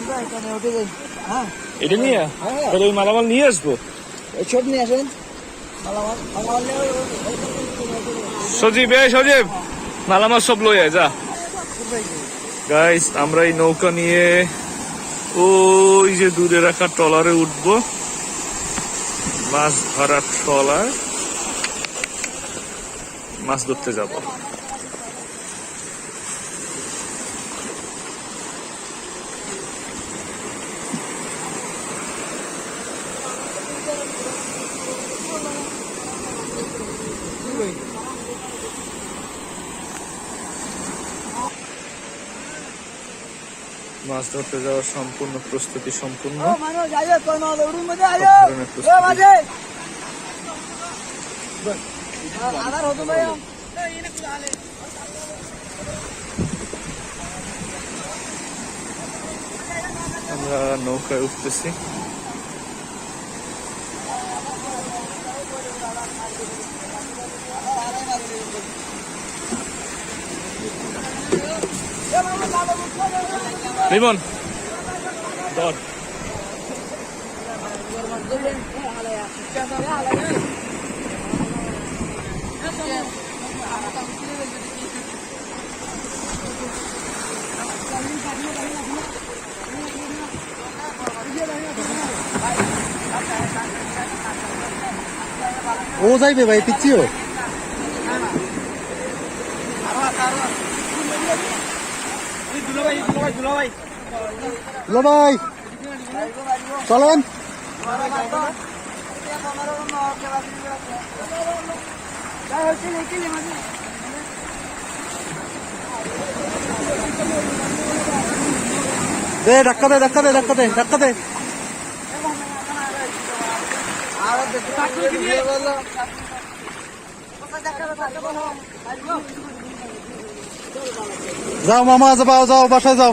আমরা এখানে উঠে যাই হ্যাঁ। এটা নিয়ে? হ্যাঁ। তাহলে ওই মালামাল নিয়ে আসব? এই সব নিয়ে আসেন। সজীব এ সজীব মালামাল সব লই আয় যা। গাইস আমরা এই নৌকা নিয়ে ওই যে দূরে রাখা ট্রলারে উঠব। মাছ ধরার ট্রলার। মাছ ধরতে যাব। মাছ ধরতে যাওয়ার সম্পূর্ণ প্রস্তুতি সম্পূর্ণ। আমরা নৌকায় আয়ো কোন মাল উড়ুন মধ্যে আয়ো সব ধরনের প্রস্তুতি। ও মাঝে আধার হতো ভাই আমরা নৌকায় উঠতেছি লিমন ধর ও যাইবে ভাই পিচ্ছিও দুলো ভাই চলেন। দে ধাক্কা দে ধাক্কা দে ধাক্কা দে ধাক্কা দে। যাও মামা যাও যাও বাসায় যাও।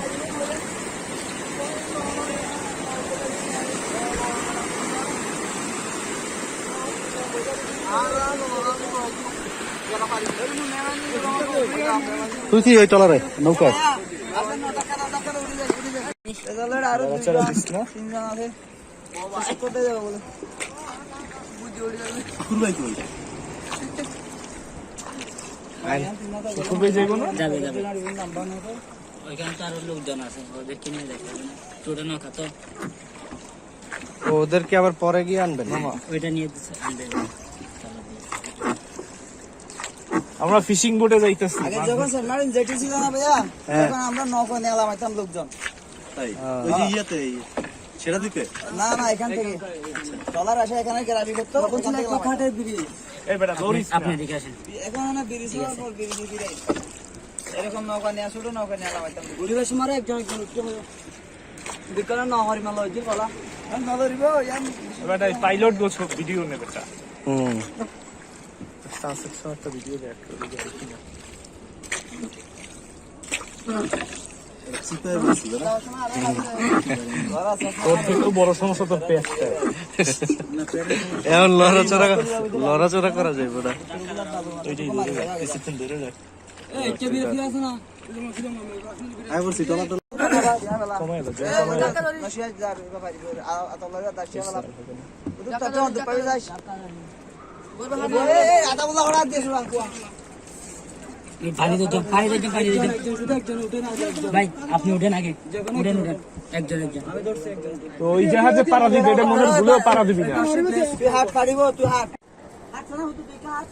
তুই কি ওই টলারে নৌকায় আরও যাব খুবই যাইব না? যাবে যাবে। ওইখানে তো আরও লোকজন আছে ওদের কিনে দেখে ছোট নৌকা তো। ওদেরকে আবার পরে গিয়ে আনবেন? ওইটা নিয়ে দিচ্ছে আমরা ফিশিং বোটে যাইতেছি। আগে যখন সাবমারিন জেটি ছিল না ভাইয়া তখন আমরা নৌকা নিয়ে আলামাইতাম লোকজন। ওই যে ইয়েতে সেটা দিতে না না এখান থেকে। টলার আসে এখানে গ্রাবি করতো তখন ছিল এক খাটের ব্রিজ। এই বেটা দৌড়িস আপনি না এদিকে আসেন। এখন মানে ব্রিজ হওয়ার পর ব্রিজ ব্রিজ এরকম নৌকা নিয়ে ছোট নৌকা নিয়ে আলামাইতাম পরিবেশ মারে একজন একজন বিকালে না হরি মাল ওই বলা। নদরিব ইয়াম বেটা পাইলট গো ভিডিও নে বেটা। হুম। সময় একটা ভিডিও দেখ বড় সমস্যা তোর পেটটা এখন লড়াচড়া লড়াচড়া করা যায় ওটা ওইটাই ধরে রাখ কিছুক্ষণ চেবিরে ফিরে আসো না আই বলছি টলা টলা কমাই দাও নশিয়া যার বাড়ি আতলা দাসিয়া বলা উদু তাতে অন্ত পাই যাস এই আদা বলা ওড়া দিয়ে শুরা এই পানি দিতে পানি দিতে পানি দিতে ভাই আপনি উঠেন আগে উঠেন উঠেন একজন একজন তো ওই জাহাজে পারা দিবি এটা মনে ভুলেও পারা দিবি না তুই হাত পারিব তুই হাত হাত না হুতু তুই হাত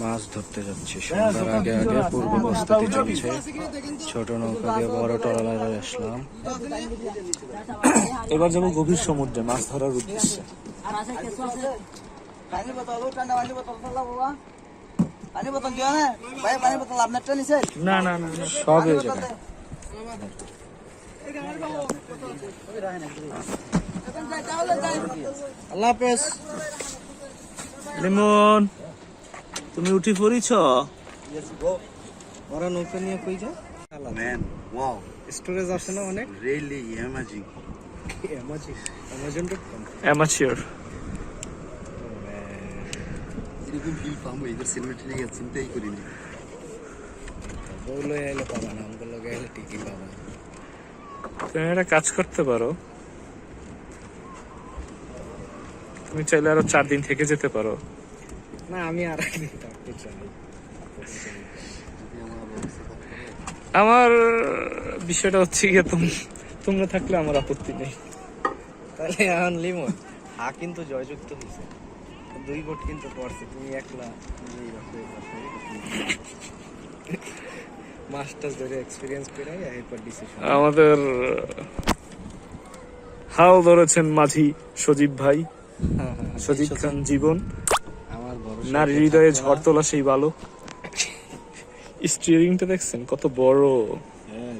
মাছ ধরতে যাচ্ছে। সন্ধ্যার আগে আগে পূর্ব প্রস্তুতি চলছে। ছোট নৌকা দিয়ে বড় ট্রলারে আসলাম। এবার যাব গভীর সমুদ্রে মাছ ধরার উদ্দেশ্যে। না না না। সব আল্লাহ হাফেজ। লিমন। তুমি উঠি পড়িছ? ওরা নৌকা নিয়ে কই যায়? Man, wow, স্টোরেজ আছে না অনেক? Really amazing. Amazon Amazon dot com amateur এরকম ভিউ পাবো এদের সিনেমেট্রি চিন্তাই করিনি। এলে পাবা না আমগুলো পাবা তুমি একটা কাজ করতে পারো। তুমি চাইলে আরও চার দিন থেকে যেতে পারো। না আমি আর একদিন থাকতে চাই আমার বিষয়টা হচ্ছে গিয়ে তোম- তোমরা থাকলে আমার আপত্তি নেই। তাহলে এখন লিমন হা কিন্তু জয়যুক্ত হয়েছে দুই ভোট কিন্তু পড়ছে তুমি একলা মাস্টার্স ধরে এক্সপিরিয়েন্স করে এরপর ডিসিশন আমাদের হাল ধরেছেন মাঝি সজীব ভাই। সজীব। খান জীবন। নারী হৃদয়ে ঝড় তোলা সেই ভালো স্টিয়ারিংটা দেখছেন? কত বড়। হ্যাঁ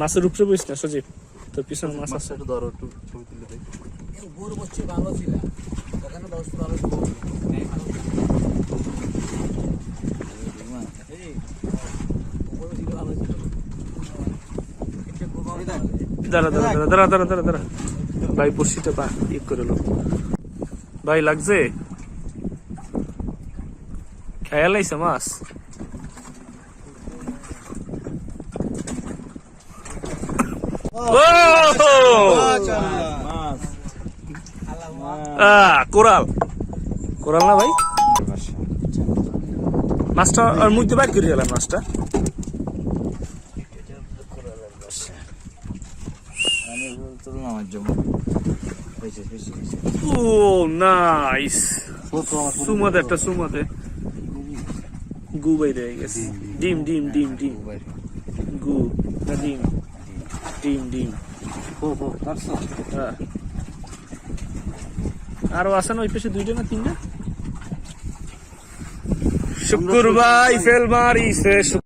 মাছের উপরে বইস না সজীব? তোর পিছনে মাছ আছে। একটু ধরো একটু ছবি তুলে দেখ। গরু বসছে ভালো ছিল। ওখানে দশ ভালো। ছিল দাঁড়া দাঁড়া দাঁড়া দাঁড়া দাঁড়া দাঁড়া দাঁড়া। ভাই বসিটা পা করে লো। ভাই লাগছে? খেয়াল আইছে মাছ? কোরাল। কোরাল না ভাই? মাছটা মধ্যে বাইর করে গেলাম মাছটা। ও একটা সুমাদে গু বাইরে ডিম ডিম ডিম ডিম। গু ডিম। ডিম ডিম। হ্যাঁ। আরও আছে না ওই পেশে দুইটা না তিনটা? শুক্রবার ভাই ফেল মারিছে